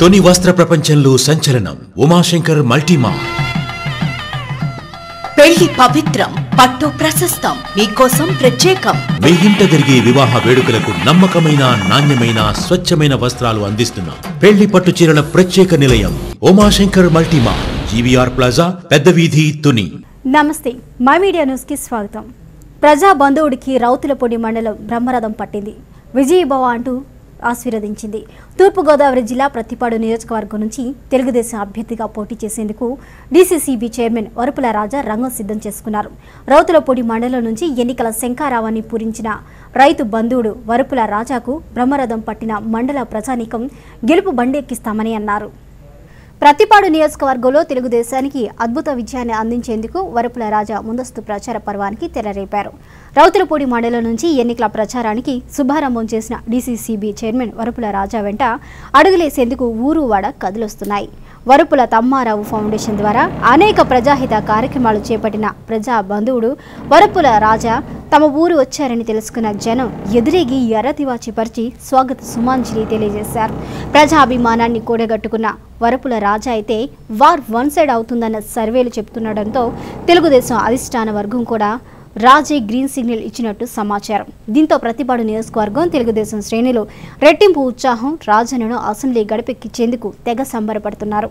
తొని వస్త్ర ప్రపంచంలో సంచలనం. ఉమాశంకర్ మల్టీమా. పెళ్ళి పవిత్రం పట్టు ప్రశస్తం మీకోసం ప్రత్యేకం. మీ ఇంట జరిగే వివాహ వేడుకలకు నమ్మకమైన నాణ్యమైన స్వచ్ఛమైన వస్త్రాలు అందిస్తున్నాం. పెళ్ళి పట్టు చీరల ప్రత్యేక నిలయం. ఉమాశంకర్ మల్టీమా. జీవీఆర్ ప్లాజా పెద్ద వీధి తుని. నమస్తే మై మీడియా న్యూస్కి స్వాగతం. ప్రజా బంధువుడికి రౌతులపొడి మండలం బ్రహ్మరథం పట్టింది. విజయభవ అంటూ ఆశీర్వదించింది. తూర్పుగోదావరి జిల్లా ప్రతిపాడు నియోజకవర్గం నుంచి తెలుగుదేశం అభ్యర్థిగా పోటీ చేసేందుకు డీసీసీబీ చైర్మన్ వరుపుల రాజా రంగం సిద్ధం చేసుకున్నారు. రౌతులపూడి మండలం నుంచి ఎన్నికల శంఖారావాన్ని పూరించిన రైతు బంధువుడు వరుపుల రాజాకు బ్రహ్మరథం పట్టిన మండల ప్రజానీకం గెలుపు బండెక్కిస్తామని అన్నారు. ప్రతిపాడు నియోజకవర్గంలో తెలుగుదేశానికి అద్భుత విజయాన్ని అందించేందుకు వరపుల రాజా ముందస్తు ప్రచార పర్వానికి తెరరేపారు. రౌతులపూడి మండలం నుంచి ఎన్నికల ప్రచారానికి శుభారంభం చేసిన డీసీసీబీ చైర్మన్ వరపుల రాజా వెంట అడుగులేసేందుకు ఊరు వాడ కదులొస్తున్నాయి. వరుపుల తమ్మారావు ఫౌండేషన్ ద్వారా అనేక ప్రజాహిత కార్యక్రమాలు చేపట్టిన ప్రజా బంధువుడు వరపుల రాజా తమ ఊరు వచ్చారని తెలుసుకున్న జనం ఎదురేగి ఎర్రతివాచి పరిచి స్వాగత సుమాంజలి తెలియజేశారు. ప్రజాభిమానాన్ని కూడగట్టుకున్న వరపుల రాజా అయితే వార్ వన్ సైడ్ అవుతుందన్న సర్వేలు చెబుతుండటంతో తెలుగుదేశం అధిష్టాన వర్గం కూడా రాజే గ్రీన్ సిగ్నల్ ఇచ్చినట్టు సమాచారం. దీంతో ప్రతిపాడు నియోజకవర్గం తెలుగుదేశం శ్రేణులు రెట్టింపు ఉత్సాహం రాజన్నను అసెంబ్లీ గడిపెక్కించేందుకు తెగ సంబరపడుతున్నారు.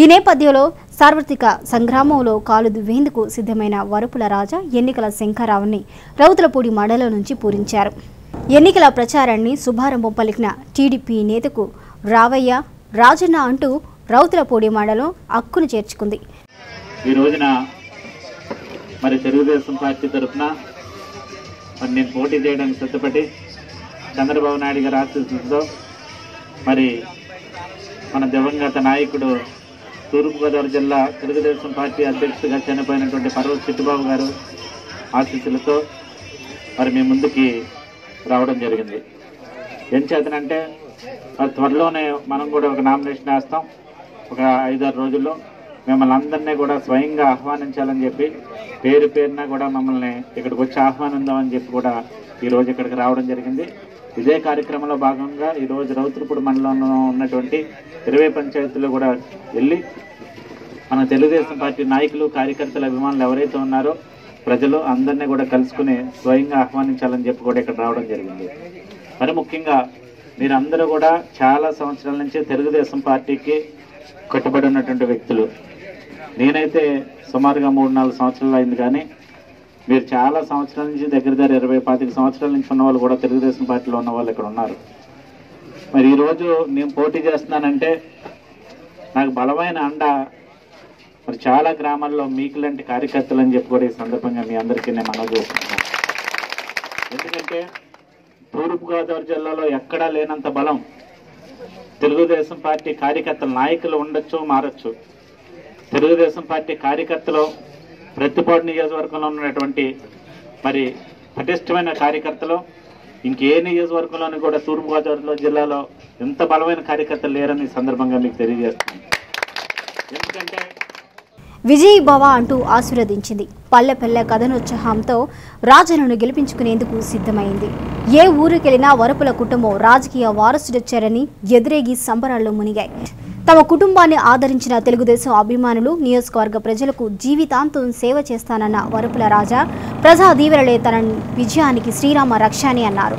ఈ నేపథ్యంలో సార్వత్రిక సంగ్రామంలో కాలు దువ్వేందుకు సిద్ధమైన వరుపుల రాజా ఎన్నికల శంఖరావుని రౌతులపూడి మండలం నుంచి పూరించారు. ఎన్నికల ప్రచారాన్ని శుభారంభం పలికిన టీడీపీ నేతకు రావయ్య రాజన్న అంటూ రౌతులపూడి మండలం అక్కును చేర్చుకుంది. ఈ రోజున మరి తెలుగుదేశం పార్టీ తరఫున మరి నేను పోటీ చేయడానికి సిద్ధపడి చంద్రబాబు నాయుడు గారి ఆశీస్సులతో మరి మన దివంగత నాయకుడు తూర్పుగోదావరి జిల్లా తెలుగుదేశం పార్టీ అధ్యక్షుడిగా చనిపోయినటువంటి పర్వత చిట్టుబాబు గారు ఆశీస్సులతో మరి మీ ముందుకి రావడం జరిగింది. ఏం చేతనంటే త్వరలోనే మనం కూడా ఒక నామినేషన్ వేస్తాం. ఒక ఐదారు రోజుల్లో మిమ్మల్ని అందరినీ కూడా స్వయంగా ఆహ్వానించాలని చెప్పి పేరు పేరున కూడా మమ్మల్ని ఇక్కడికి వచ్చి ఆహ్వానిందామని చెప్పి కూడా ఈ రోజు ఇక్కడికి రావడం జరిగింది. ఇదే కార్యక్రమంలో భాగంగా ఈరోజు రౌతులపూడి మండలంలో ఉన్నటువంటి ఇరవై పంచాయతీలు కూడా వెళ్ళి మన తెలుగుదేశం పార్టీ నాయకులు కార్యకర్తల అభిమానులు ఎవరైతే ఉన్నారో ప్రజలు అందరినీ కూడా కలుసుకుని స్వయంగా ఆహ్వానించాలని చెప్పి కూడా ఇక్కడ రావడం జరిగింది. మరి ముఖ్యంగా మీరందరూ కూడా చాలా సంవత్సరాల నుంచి తెలుగుదేశం పార్టీకి కట్టుబడి ఉన్నటువంటి వ్యక్తులు. నేనైతే సుమారుగా మూడు నాలుగు సంవత్సరాలు అయింది కానీ మీరు చాలా సంవత్సరాల నుంచి దగ్గర దగ్గర ఇరవై పాతిక సంవత్సరాల నుంచి ఉన్న వాళ్ళు కూడా తెలుగుదేశం పార్టీలో ఉన్న వాళ్ళు ఇక్కడ ఉన్నారు. మరి ఈరోజు నేను పోటీ చేస్తున్నానంటే నాకు బలమైన అండ మరి చాలా గ్రామాల్లో మీకు లాంటి కార్యకర్తలు అని చెప్పి కూడా ఈ సందర్భంగా మీ అందరికీ నేను మనవి చేస్తున్నాను. ఎందుకంటే తూర్పుగోదావరి జిల్లాలో ఎక్కడా లేనంత బలం తెలుగుదేశం పార్టీ కార్యకర్తల నాయకులు ఉండొచ్చు మారచ్చు. తెలుగుదేశం పార్టీ కార్యకర్తలు ప్రతిపాటు నియోజకవర్గంలో ఉన్నటువంటి మరి పటిష్టమైన కార్యకర్తలు ఇంకే నియోజకవర్గంలోని కూడా తూర్పుగోదావరి జిల్లాలో ఎంత బలమైన కార్యకర్తలు లేరని సందర్భంగా మీకు తెలియజేస్తాను ఎందుకంటే విజయ్ భవ అంటూ ఆశీర్వదించింది. పల్లె పల్లె కథనోత్సాహంతో రాజులను గెలిపించుకునేందుకు సిద్ధమైంది. ఏ ఊరికెళ్ళినా వరపుల కుటుంబం రాజకీయ వారసుడొచ్చారని ఎదురేగి సంబరాల్లో మునిగాయి. తమ కుటుంబాన్ని ఆదరించిన తెలుగుదేశం అభిమానులు నియోజకవర్గ ప్రజలకు జీవితాంతం సేవ చేస్తానన్న వరుపుల రాజా ప్రజా దీవెనలే తన విజయానికి శ్రీరామ రక్ష అని అన్నారు.